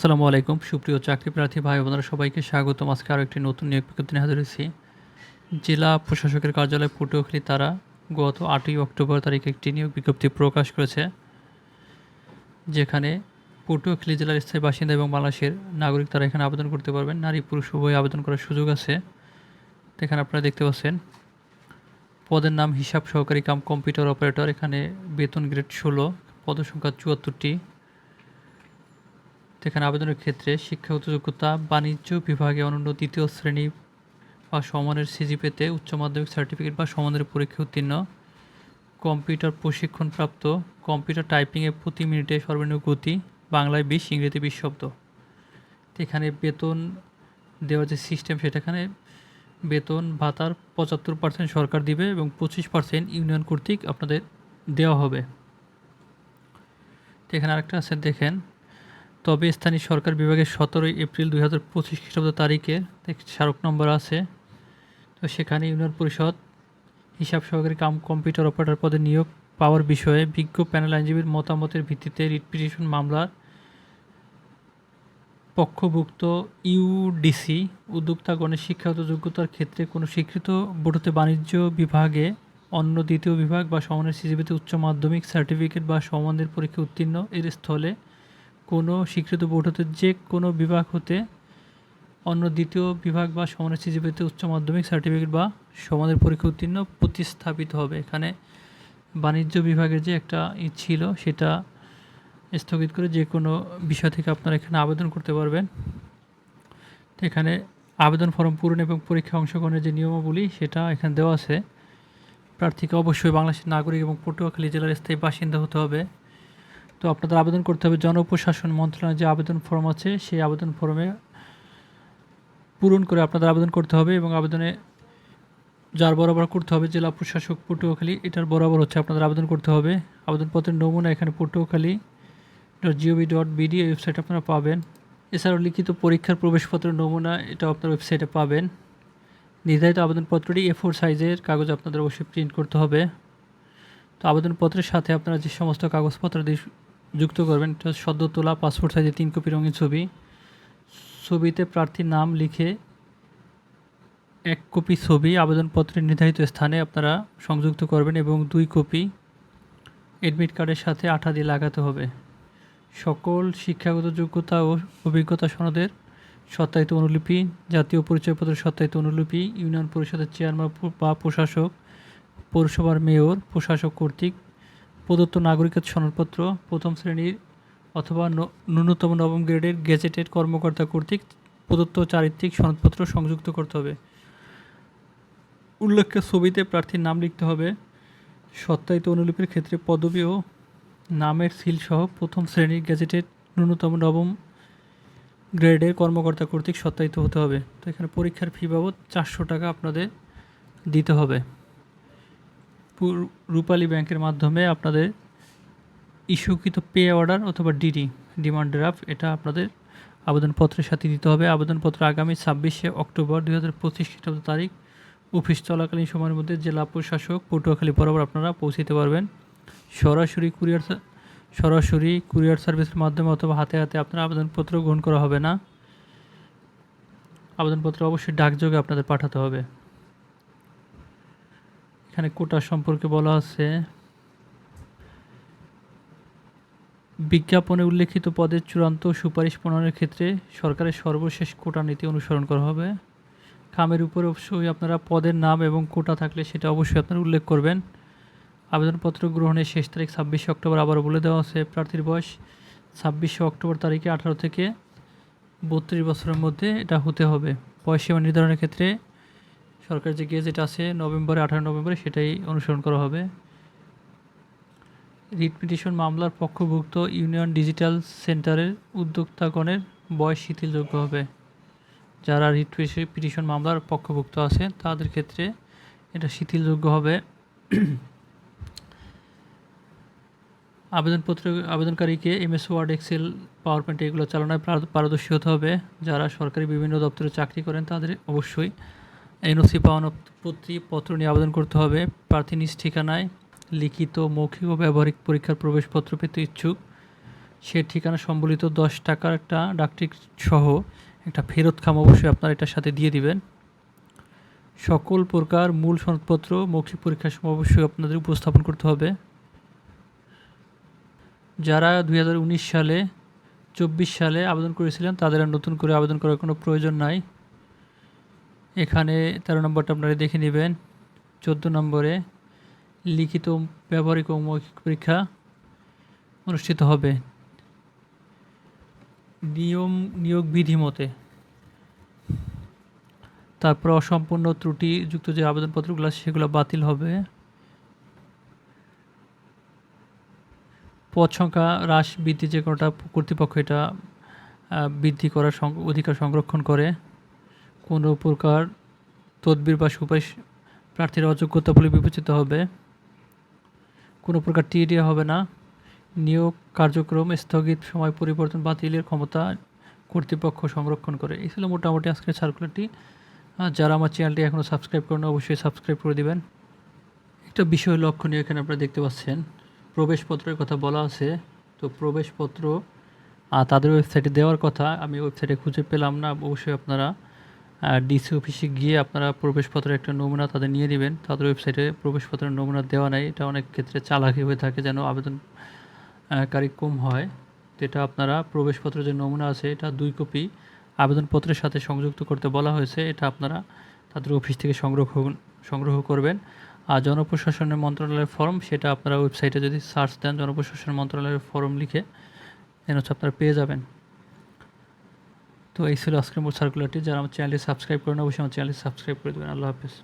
আসসালামু আলাইকুম। সুপ্রিয় চাকরি প্রার্থী ভাই বোনেরা, সবাইকে স্বাগতম। আজকে আরও একটি নতুন নিয়োগ বিজ্ঞপ্তি হাজির হয়েছি। জেলা প্রশাসকের কার্যালয় পটুয়াখালী তারা গত আটই অক্টোবর তারিখে একটি নিয়োগ বিজ্ঞপ্তি প্রকাশ করেছে, যেখানে পটুয়াখালী জেলার স্থায়ী বাসিন্দা এবং বাংলাদেশের নাগরিক তারা এখানে আবেদন করতে পারবেন। নারী পুরুষ উভয় আবেদন করার সুযোগ আছে। এখানে আপনারা দেখতে পাচ্ছেন, পদের নাম হিসাব সহকারী কাম কম্পিউটার অপারেটর, এখানে বেতন গ্রেড ষোলো পদসংখ্যা চুয়াত্তরটি। তো এখানে আবেদনের ক্ষেত্রে শিক্ষাগত যোগ্যতা বাণিজ্য বিভাগে অনন্য দ্বিতীয় শ্রেণি বা সমানের সিজিপিতে উচ্চ মাধ্যমিক সার্টিফিকেট বা সমানের পরীক্ষা উত্তীর্ণ। কম্পিউটার প্রশিক্ষণপ্রাপ্ত, কম্পিউটার টাইপিংয়ে প্রতি মিনিটে সর্বনিম্ন গতি, বাংলায় বিশ ইংরেজি বিশ শব্দ। এখানে বেতন দেওয়ার যে সিস্টেম সেটাখানে বেতন ভাতার পঁচাত্তর পার্সেন্ট সরকার দিবে এবং পঁচিশ পার্সেন্ট ইউনিয়ন কর্তৃক আপনাদের দেওয়া হবে। এখানে আরেকটা আছে, দেখেন তবে স্থানীয় সরকার বিভাগের সতেরোই এপ্রিল দুই হাজার পঁচিশ খ্রিস্টাব্দ তারিখে স্মারক নম্বর আছে। তো সেখানে ইউনিয়ন পরিষদ, হিসাব সহকারী কাম কম্পিউটার অপারেটর পদে নিয়োগ পাওয়ার বিষয়ে বিজ্ঞ প্যানেল আইনজীবীর মতামতের ভিত্তিতে রিট পিটিশন মামলার পক্ষভুক্ত ইউডিসি উদ্যোক্তাগণের শিক্ষাগত যোগ্যতার ক্ষেত্রে কোনো স্বীকৃত বোর্ডতে বাণিজ্য বিভাগে অন্য দ্বিতীয় বিভাগ বা সমানের সিজিবিতে উচ্চ মাধ্যমিক সার্টিফিকেট বা সমানের পরীক্ষা উত্তীর্ণ এর স্থলে কোনো স্বীকৃত বোর্ড হতে যে কোনো বিভাগ হতে অন্য দ্বিতীয় বিভাগ বা সমানের সিজিপিতে উচ্চ মাধ্যমিক সার্টিফিকেট বা সমানের পরীক্ষা উত্তীর্ণ প্রতিস্থাপিত হবে। এখানে বাণিজ্য বিভাগের যে একটা ই ছিল, সেটা স্থগিত করে যে কোনো বিষয় থেকে আপনারা এখানে আবেদন করতে পারবেন। এখানে আবেদন ফর্ম পূরণ এবং পরীক্ষা অংশগ্রহণের যে নিয়মাবলী, সেটা এখানে দেওয়া আছে। প্রার্থীকে অবশ্যই বাংলাদেশের নাগরিক এবং পটুয়াখালী জেলার স্থায়ী বাসিন্দা হতে হবে। তো আপনাদের আবেদন করতে হবে। জনপ্রশাসন মন্ত্রণালয়ের যে আবেদন ফর্ম আছে, সেই আবেদন ফর্মে পূরণ করে আপনাদের আবেদন করতে হবে এবং আবেদনে যার বরাবর করতে হবে জেলা প্রশাসক পটুয়াখালী, এটার বরাবর হচ্ছে আপনাদের আবেদন করতে হবে। আবেদনপত্রের নমুনা এখানে Patuakhali dot G O V dot BD এই ওয়েবসাইটে আপনারা পাবেন। এছাড়াও লিখিত পরীক্ষার প্রবেশপত্রের নমুনা এটা আপনার ওয়েবসাইটে পাবেন। নির্ধারিত আবেদনপত্রটি এ ফোর সাইজের কাগজ আপনাদের অবশ্যই প্রিন্ট করতে হবে। তো আবেদনপত্রের সাথে আপনারা যে সমস্ত কাগজপত্র যুক্ত করবেন। সদ্য তোলা পাসপোর্ট সাইজে তিন কপি রঙিন ছবি। ছবিতে প্রার্থীর নাম লিখে এক কপি ছবি, আবেদনপত্রের নির্ধারিত স্থানে আপনারা সংযুক্ত করবেন এবং দুই কপি অ্যাডমিট কার্ডের সাথে আঠা দিয়ে লাগাতে হবে। সকল শিক্ষাগত যোগ্যতা ও অভিজ্ঞতা সনদের সত্যায়িত অনুলিপি, জাতীয় পরিচয়পত্রের সত্যায়িত অনুলিপি, ইউনিয়ন পরিষদের চেয়ারম্যান বা প্রশাসক, পৌরসভার মেয়র, প্রশাসক কর্তৃক প্রদত্ত নাগরিকত্ব সনদপত্র প্রথম শ্রেণির অথবা ন্যূনতম নবম গ্রেডের গেজেটেড কর্মকর্তা কর্তৃক প্রদত্ত চারিত্রিক সনদপত্র সংযুক্ত করতে হবে। উল্লেখ্য ছবিতে প্রার্থীর নাম লিখতে হবে। সত্যায়িত অনুলিপির ক্ষেত্রে পদবি ও নামের সিলসহ প্রথম শ্রেণির গেজেটেড ন্যূনতম নবম গ্রেডের কর্মকর্তা কর্তৃক সত্যায়িত হতে হবে। তো এখানে পরীক্ষার ফি বাবদ চারশো টাকা আপনাদের দিতে হবে। রূপালী ব্যাংকের মাধ্যমে আপনাদের ইস্যুকৃত পে অর্ডার অথবা ডিডি, ডিমান্ড ড্রাফট, এটা আপনাদের আবেদনপত্রের সাথে দিতে হবে। আবেদনপত্র আগামী ছাব্বিশে অক্টোবর দুই হাজার পঁচিশ খ্রিস্টাব্দ তারিখ। অফিস চলাকালীন সময়ের মধ্যে জেলা প্রশাসক পটুয়াখালী বরাবর আপনারা পৌঁছতে পারবেন। সরাসরি কুরিয়ার সরাসরি কুরিয়ার সার্ভিসের মাধ্যমে অথবা হাতে হাতে আপনার আবেদনপত্র গ্রহণ করা হবে না। আবেদনপত্র অবশ্যই ডাকযোগে আপনাদের পাঠাতে হবে। এখানে কোটা সম্পর্কে বলা আছে। বিজ্ঞাপনে উল্লেখিত পদের চূড়ান্ত সুপারিশ প্রণয়নের ক্ষেত্রে সরকারের সর্বশেষ কোটা নীতি অনুসরণ করা হবে। খামের উপরে অবশ্যই আপনারা পদের নাম এবং কোটা থাকলে সেটা অবশ্যই আপনারা উল্লেখ করবেন। আবেদনপত্র গ্রহণের শেষ তারিখ ছাব্বিশে অক্টোবর আবারও বলে দেওয়া আছে প্রার্থীর বয়স। ছাব্বিশে অক্টোবর তারিখে আঠারো থেকে বত্রিশ বছরের মধ্যে এটা হতে হবে। বয়স সীমা নির্ধারণের ক্ষেত্রে সরকার যে গেজেট আছে নভেম্বরে, আঠারো নভেম্বরে সেটাই অনুসরণ করা হবে। রিট পিটিশন মামলার পক্ষভুক্ত ইউনিয়ন ডিজিটাল সেন্টারের উদ্যোক্তাগণের বয়স শিথিলযোগ্য হবে। যারা রিট পিটিশন মামলার পক্ষভুক্ত আছে, তাদের ক্ষেত্রে এটা শিথিলযোগ্য হবে। আবেদনপত্র, আবেদনকারীকে MS word, Excel, PowerPoint এগুলো চালানোয় পারদর্শী হতে হবে। যারা সরকারি বিভিন্ন দপ্তরে চাকরি করেন, তাদের অবশ্যই এনওসি পাওয়ানো পত্র নিয়ে আবেদন করতে হবে। প্রার্থী নিজ ঠিকানায় লিখিত মৌখিক ও ব্যবহারিক পরীক্ষার প্রবেশপত্র পেতে ইচ্ছুক। সে ঠিকানা সম্বলিত দশ টাকার একটা ডাকটিক সহ একটা ফেরত খাম অবশ্যই আপনার এটার সাথে দিয়ে দিবেন। সকল প্রকার মূল সনদপত্র, মৌখিক পরীক্ষার সময় অবশ্যই আপনাদের উপস্থাপন করতে হবে। যারা দু হাজার উনিশ সালে, চব্বিশ সালে আবেদন করেছিলেন, তাদের আর নতুন করে আবেদন করার কোনো প্রয়োজন নাই। এখানে তেরো নম্বরটা আপনারা দেখে নেবেন। চোদ্দ নম্বরে লিখিত ব্যবহারিক ও মৌখিক পরীক্ষা অনুষ্ঠিত হবে। নিয়ম, নিয়োগ বিধি মতে তারপর অসম্পূর্ণ ত্রুটিযুক্ত যে আবেদনপত্রগুলো সেগুলো বাতিল হবে। পদ সংখ্যা হ্রাস বৃদ্ধি যে কোনোটা কর্তৃপক্ষ এটা বৃদ্ধি করার অধিকার সংরক্ষণ করে। কোনো প্রকার তদবির বা সুপারিশ প্রার্থীর অযোগ্যতা বলে বিবেচিত হবে। কোনো প্রকার টিএডি হবে না। নিয়োগ কার্যক্রম স্থগিত, সময় পরিবর্তন বাতিলের ক্ষমতা কর্তৃপক্ষ সংরক্ষণ করে। এই ছিল মোটামুটি আজকের সার্কুলারটি যারা আমার চ্যানেলটি এখনও সাবস্ক্রাইব করেন অবশ্যই সাবস্ক্রাইব করে দিবেন। একটা বিষয় লক্ষণীয় এখানে আপনারা দেখতে পাচ্ছেন। প্রবেশপত্রের কথা বলা আছে। তো প্রবেশপত্র তাদের ওয়েবসাইটে দেওয়ার কথা আমি ওয়েবসাইটে খুঁজে পেলাম না। অবশ্যই আপনারা ডিসি অফিসে গিয়ে আপনারা প্রবেশপত্রের একটা নমুনা তাদের নিয়ে নেবেন। তাদের ওয়েবসাইটে প্রবেশপত্রের নমুনা দেওয়া নেই। এটা অনেক ক্ষেত্রে চালাকি হয়ে থাকে যেন আবেদন আহ, কারী কম হয়। এটা আপনারা প্রবেশপত্রের যে নমুনা আছে এটা দুই কপি আবেদনপত্রের সাথে সংযুক্ত করতে বলা হয়েছে। এটা আপনারা তাদের অফিস থেকে সংগ্রহ সংগ্রহ করবেন। আর জনপ্রশাসনের মন্ত্রণালয়ের ফর্ম সেটা আপনারা ওয়েবসাইটে যদি সার্চ দেন জনপ্রশাসন মন্ত্রণালয়ের ফর্ম লিখে দেন হচ্ছে আপনারা পেয়ে যাবেন। তো এই ছিল আজকের মূল সার্কুলারটি যারা আমার চ্যানেলটি সাবস্ক্রাইব করেন অবশ্যই আমার চ্যানেলটি সাবস্ক্রাইব করে দেবেন। আল্লাহ হাফেজ।